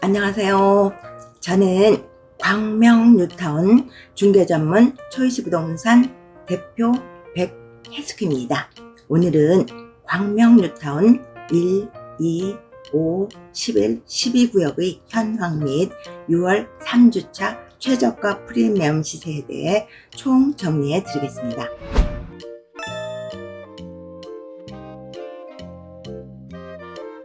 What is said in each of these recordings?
안녕하세요. 저는 광명 뉴타운 중개전문 초이시 부동산 대표 백혜숙입니다. 오늘은 광명 뉴타운 1, 2, 5, 11, 12구역의 현황 및 6월 3주차 최저가 프리미엄 시세에 대해 총 정리해 드리겠습니다.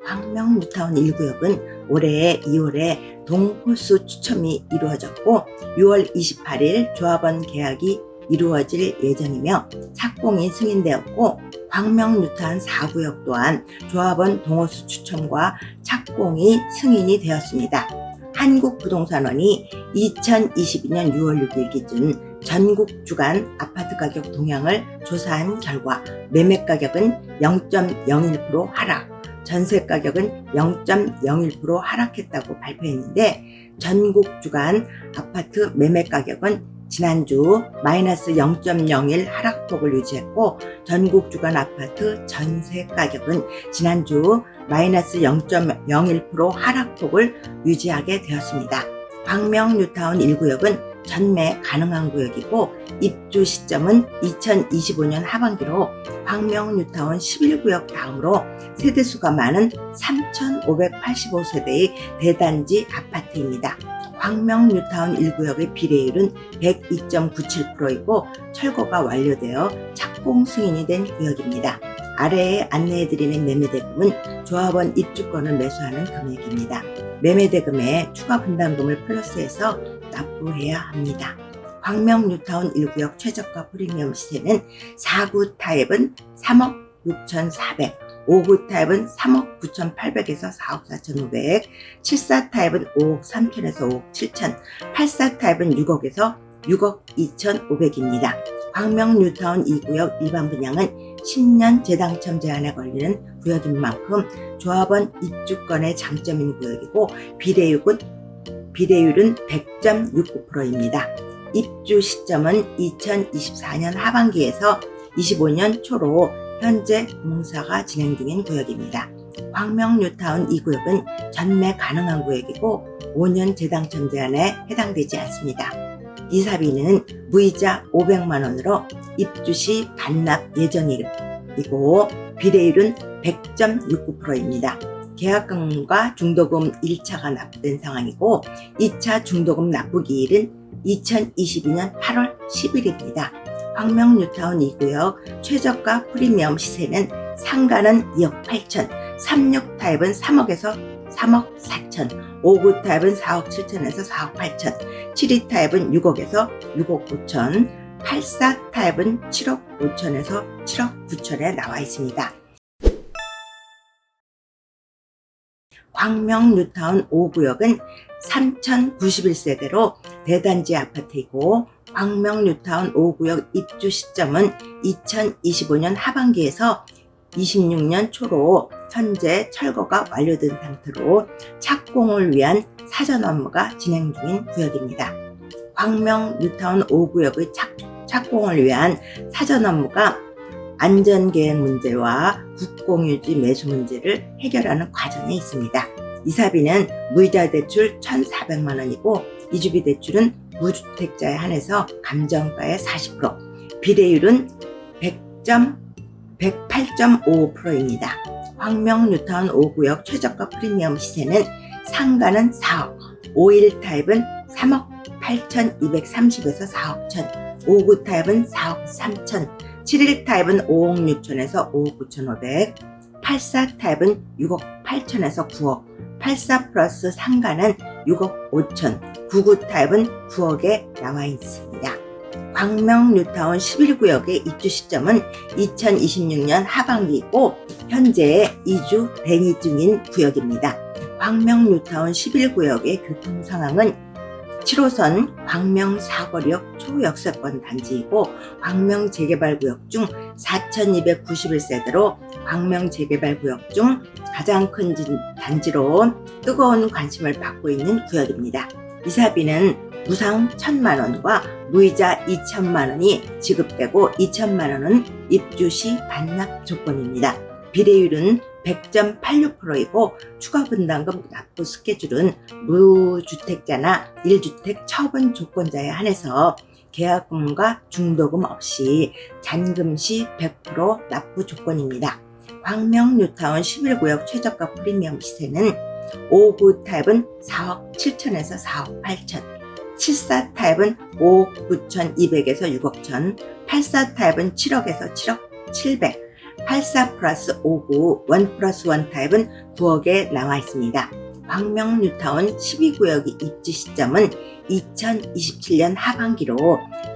광명 뉴타운 1구역은 올해 2월에 동호수 추첨이 이루어졌고 6월 28일 조합원 계약이 이루어질 예정이며 착공이 승인되었고 광명 뉴타운 4구역 또한 조합원 동호수 추첨과 착공이 승인이 되었습니다. 한국부동산원이 2022년 6월 6일 기준 전국 주간 아파트 가격 동향을 조사한 결과 매매 가격은 0.01% 하락, 전세 가격은 0.01% 하락했다고 발표했는데 전국 주간 아파트 매매 가격은 지난주 마이너스 0.01 하락폭을 유지했고 전국 주간 아파트 전세 가격은 지난주 마이너스 0.01% 하락폭을 유지하게 되었습니다. 광명 뉴타운 1구역은 전매 가능한 구역이고 입주 시점은 2025년 하반기로 광명 뉴타운 11구역 다음으로 세대수가 많은 3,585세대의 대단지 아파트입니다. 광명 뉴타운 1구역의 비례율은 102.97%이고 철거가 완료되어 착공 승인이 된 구역입니다. 아래에 안내해드리는 매매 대금은 조합원 입주권을 매수하는 금액입니다. 매매대금에 추가 분담금을 플러스해서 납부해야 합니다. 광명 뉴타운 1구역 최저가 프리미엄 시세는 4구 타입은 3억 6,400, 5구 타입은 3억 9,800에서 4억 4,500, 7사 타입은 5억 3천에서 5억 7천, 8사 타입은 6억에서 6억 2,500입니다. 광명 뉴타운 2구역 일반 분양은 10년 재당첨 제한에 걸리는 구역인 만큼 조합원 입주권의 장점인 구역이고 비례율은, 비례율은 100.69%입니다. 입주 시점은 2024년 하반기에서 25년 초로 현재 공사가 진행 중인 구역입니다. 광명 뉴타운 2구역은 전매 가능한 구역이고 5년 재당첨 제한에 해당되지 않습니다. 이사비는 무이자 500만 원으로 입주 시 반납 예정이고 비례율은 100.69%입니다. 계약금과 중도금 1차가 납부된 상황이고 2차 중도금 납부기일은 2022년 8월 10일입니다. 광명 뉴타운 2구역 최저가 프리미엄 시세는 상가는 2억 8천, 36 타입은 3억에서 3억 4천, 5구 타입은 4억 7천에서 4억 8천, 7위 타입은 6억에서 6억 5천, 84 타입은 7억 5천에서 7억 9천에 나와 있습니다. 광명 뉴타운 5구역은 3,091세대로 대단지 아파트이고 광명 뉴타운 5구역 입주 시점은 2025년 하반기에서 26년 초로 현재 철거가 완료된 상태로 착공을 위한 사전 업무가 진행 중인 구역입니다. 광명 뉴타운 5구역의 착, 착공을 위한 사전 업무가 안전계획 문제와 국공유지 매수 문제를 해결하는 과정에 있습니다. 이사비는 무이자 대출 1,400만 원이고 이주비 대출은 무주택자에 한해서 감정가의 40%, 비례율은 100점 108.55%입니다. 광명 뉴타운 5구역 최저가 프리미엄 시세는 상가는 4억, 5일 타입은 3억 8,230에서 4억 1천, 5구 타입은 4억 3천, 7일 타입은 5억 6천에서 5억 9,500, 84 타입은 6억 8천에서 9억, 84 플러스 상가는 6억 5천, 99 타입은 9억에 나와 있습니다. 광명 뉴타운 11구역의 입주 시점은 2026년 하반기이고 현재 이주 대기 중인 구역입니다. 광명 뉴타운 11구역의 교통 상황은 7호선 광명 사거리역 초역세권 단지이고 광명 재개발구역 중 4,291세대로 광명 재개발구역 중 가장 큰 진- 단지로 뜨거운 관심을 받고 있는 구역입니다. 이사비는 무상 1천만 원과 무이자 2천만 원이 지급되고 2천만 원은 입주 시 반납 조건입니다. 비례율은 100.86%이고 추가 분담금 납부 스케줄은 무주택자나 1주택 처분 조건자에 한해서 계약금과 중도금 없이 잔금 시 100% 납부 조건입니다. 광명 뉴타운 11구역 최저가 프리미엄 시세는 5구 타입은 4억 7천에서 4억 8천, 74 타입은 5억 9천 2백에서 6억 천, 84 타입은 7억에서 7억 7백, 84 플러스 5구 1 플러스 1 타입은 9억에 나와 있습니다. 광명 뉴타운 12구역의 입지 시점은 2027년 하반기로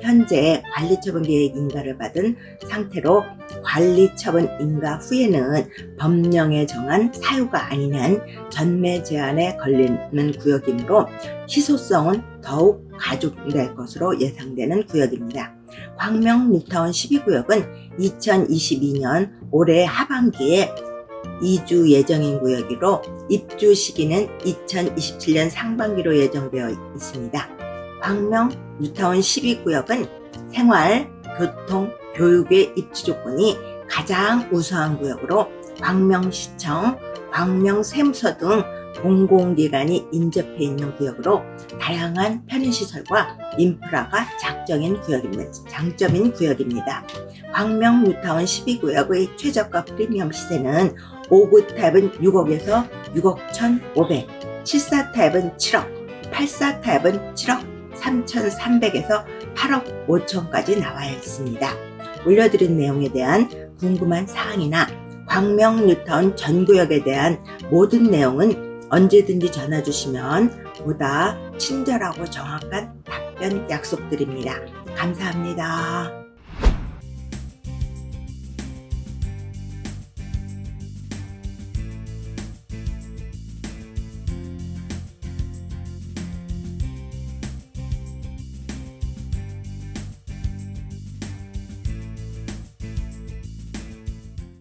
현재 관리처분 계획 인가를 받은 상태로 관리처분 인가 후에는 법령에 정한 사유가 한 전매 제한에 걸리는 구역이므로 희소성은 더욱 가중될 것으로 예상되는 구역입니다. 광명 뉴타운 12구역은 2022년 올해 하반기에 이주 예정인 구역이로 입주 시기는 2027년 상반기로 예정되어 있습니다. 광명 뉴타운 12구역은 생활, 교통, 교육의 입지 조건이 가장 우수한 구역으로 광명시청, 광명세무서 등 공공기관이 인접해 있는 구역으로 다양한 편의시설과 인프라가 장점인 구역입니다. 장점인 구역입니다. 광명 뉴타운 12구역의 최저가 프리미엄 시세는 5구 타입은 6억에서 6억 1,500, 74 타입은 7억, 84 타입은 7억 3,300에서 8억 5천까지 나와 있습니다. 올려드린 내용에 대한 궁금한 사항이나 광명 뉴타운 전 구역에 대한 모든 내용은 언제든지 전화 주시면 보다 친절하고 정확한 답변 약속드립니다. 감사합니다.